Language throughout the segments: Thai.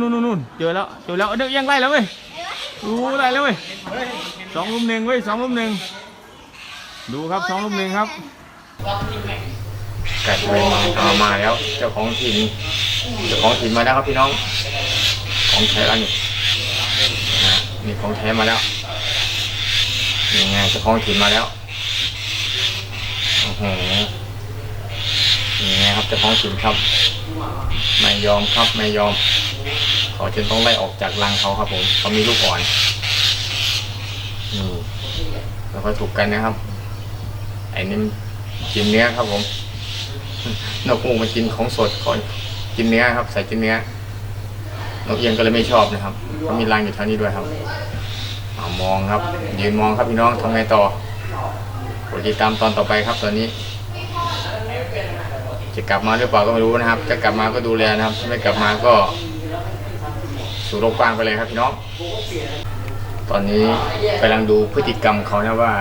นู่นนู่นเจอแล้วเจอแล้วเด็กยังไล่แล้วเว้ยดูไล่แล้วเว้ยสองลุมหนึ่งเว้ยสองลุมหนึ่งดูครับสองลุมหนึ่งครับไก่ไปมาเอามาแล้วเจ้าของถิ่นเจ้าของถิ่นมาแล้วครับพี่น้อง ของแท้แล้วนี่นะนี่ของแท้มาแล้วนี่ไงเจ้าของถิ่นมาแล้วโอ้โหนี่ไงครับเจ้าของถิ่นครับ ไม่ยอมครับไม่ยอม เขาจนต้องไล่ออกจากรังเขาครับผมเขามีลูกอ่อนนี่แล้วก็ถูกกันนะครับไอ้นี่กินเนื้อครับผมนกฮูมันกินของสดขอกินเนื้อครับ ใส่กินเนื้อนกเอียงก็เลยไม่ชอบนะครับเขามีรังอยู่แถวนี้ด้วยครับเอามองครับยืนมองครับพี่น้องทำไงต่อโปรดติดตามตอนต่อไปครับตอนนี้ จะกลับมาหรือเปล่าก็ไม่รู้นะครับ จะกลับมาก็ดูแลนะครับถ้าไม่กลับมาก็ สู่โลกกว้างไปเลยครับพี่น้อง ตอนนี้กำลังดูพฤติกรรมเขานะว่า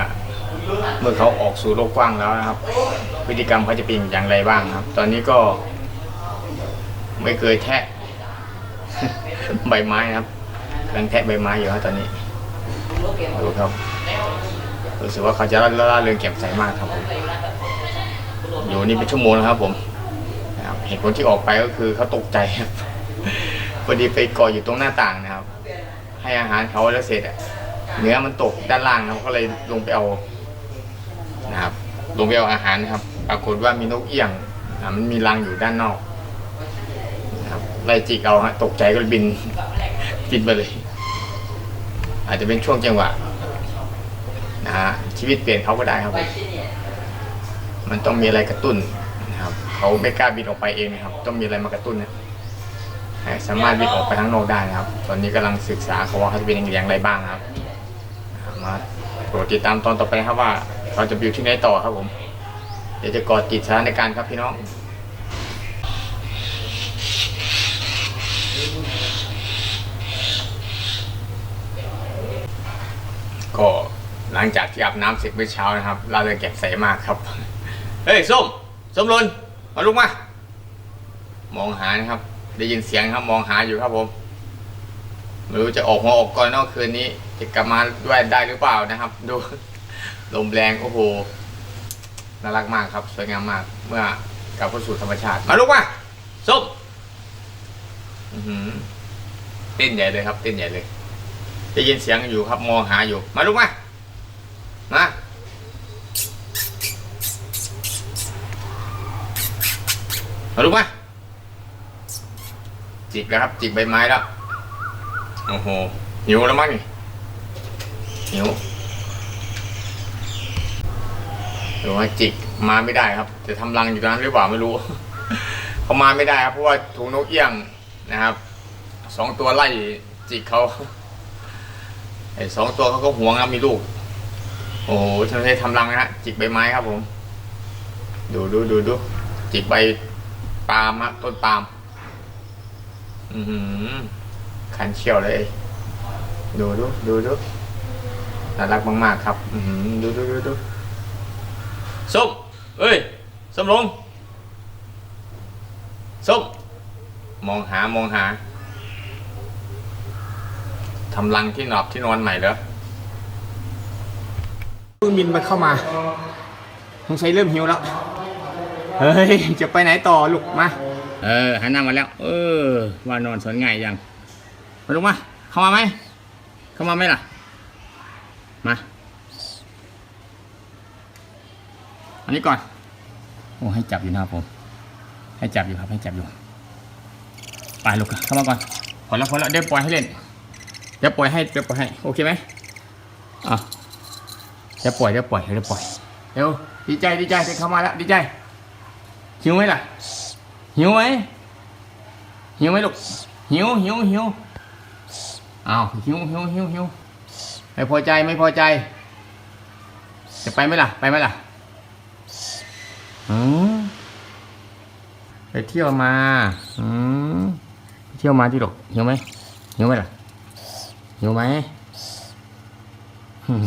เมื่อเขาออกสู่โลกกว้างแล้วนะครับ พฤติกรรมเขาจะเป็นอย่างไรบ้างครับ ตอนนี้ก็ไม่เคยแทะใบไม้นะครับกำลังแทะใบไม้อยู่ครับตอนนี้ดูครับรู้สึกว่าเขาจะล่าเริงแจ่มใสมากครับผม อยู่นี่เป็นชั่วโมงแล้วครับ ผมเหตุผลที่ออกไปก็คือเขาตกใจครับพอดีไปกาะอยู่ตรงหน้าต่างนะครับ ให้อาหารเขาแล้วเสร็จเนื้อมันตกด้านล่างนะครับก็เลยลงไปเอานะครับ ลงไปเอาอาหารนะครับ ปรากฏว่ามีนกเอี้ยงมันมีรังอยู่ด้านนอกนะครับไล่จิกเอาฮะตกใจก็บินบินไปเลย อาจจะเป็นช่วงจังหวะนะฮะชีวิตเปลี่ยนเขาก็ได้ครับผม มันต้องมีอะไรกระตุ้นนะครับเขาไม่กล้าบินออกไปเองนะครับ ต้องมีอะไรมากระตุ้นนะสามารถบินออกไปข้างนอกได้นะครับ ตอนนี้กำลังศึกษาเขาว่าเขาจะเป็นอย่างไรบ้างครับ มาโปรดติดตามตอนต่อไปครับว่าเขาจะบิวที่ไหนต่อครับผม เดี๋ยวจะกอดติดสถานการณ์ครับพี่น้องก็หลังจากที่อาบน้ำเสร็จเมื่อเช้านะครับ เราเลยแก็บใสมากครับ เฮ้ยส้มส้มหลนมาลุกมา มองหานะครับ ได้ยินเสียงครับมองหาอยู่ครับผมไม่รู้จะออกหัวออกก่อนนอกคืนนี้ จะกลับมาด้วยได้หรือเปล่านะครับ ดูลมแรงโอ้โหน่ารักมากครับ สวยงามมาก เมื่อกลับเข้าสู่ธรรมชาติ มาลุกมาส้มเต้นใหญ่เลยครับเต้นใหญ่เลยได้ยินเสียงอยู่ครับมองหาอยู่ มาลุกมา มาลุกมาจิกแล้วครับ จิกใบไม้แล้ว โอ้โห หิวแล้วมั้งนี่หิวหรือว่าจิกมาไม่ได้ครับ จะทำรังอยู่ตรงนั้นหรือเปล่าไม่รู้ เขามาไม่ได้ครับ เพราะว่าถูกนกเอี้ยงนะครับ สองตัวไล่จิกเขาไอ้สองตัวเขาก็หวงนะมีลูก โอ้โหทำให้ทำรังนะฮะจิกใบไม้ครับผม ดูดูดูดูจิกใบ ปาล์มฮะต้นปาล์มอือหือคันเชี่ยวเลย ดูดูดูดูน่ารักมากๆครับ อือหือดูดูดูดูส้มเอ้ยส้มลงส้มมองหามองหาทำรังที่หนอบที่นอนใหม่เหรอเพิ่งบินมาเข้ามาสงสัยเริ่มหิวแล้ว เฮ้ย จะไปไหนต่อลูกมา เออหันหน้ามาแล้ว เออ ว่านอนสอนง่ายยังมาลูกมา เข้ามาไหม เข้ามาไหมล่ะ มา อันนี้ก่อน โอ้ให้จับอยู่นะผม ให้จับอยู่ครับให้จับอยู่ ไปลูกเข้ามาก่อนพอแล้วพอแล้วเดี๋ยวปล่อยให้เล่น เดี๋ยวปล่อยให้เดี๋ยวปล่อยให้ โอเคไหมอะเดี๋ยวปล่อยเดี๋ยวปล่อยเดี๋ยวปล่อยเดี๋ยวดีใจดีใจเด็กเข้ามาแล้วดีใจ หิวไหมล่ะ หิวไหมหิวไหมลูกหิวหิวหิวอ้าวหิวหิวหิวหิวไม่พอใจไม่พอใจ จะไปไหมล่ะ ไปไหมล่ะอืมไปเที่ยวมาอืมไปเที่ยวมาที่หรอกหิวไหมหิวไหมล่ะหิวไหมอืม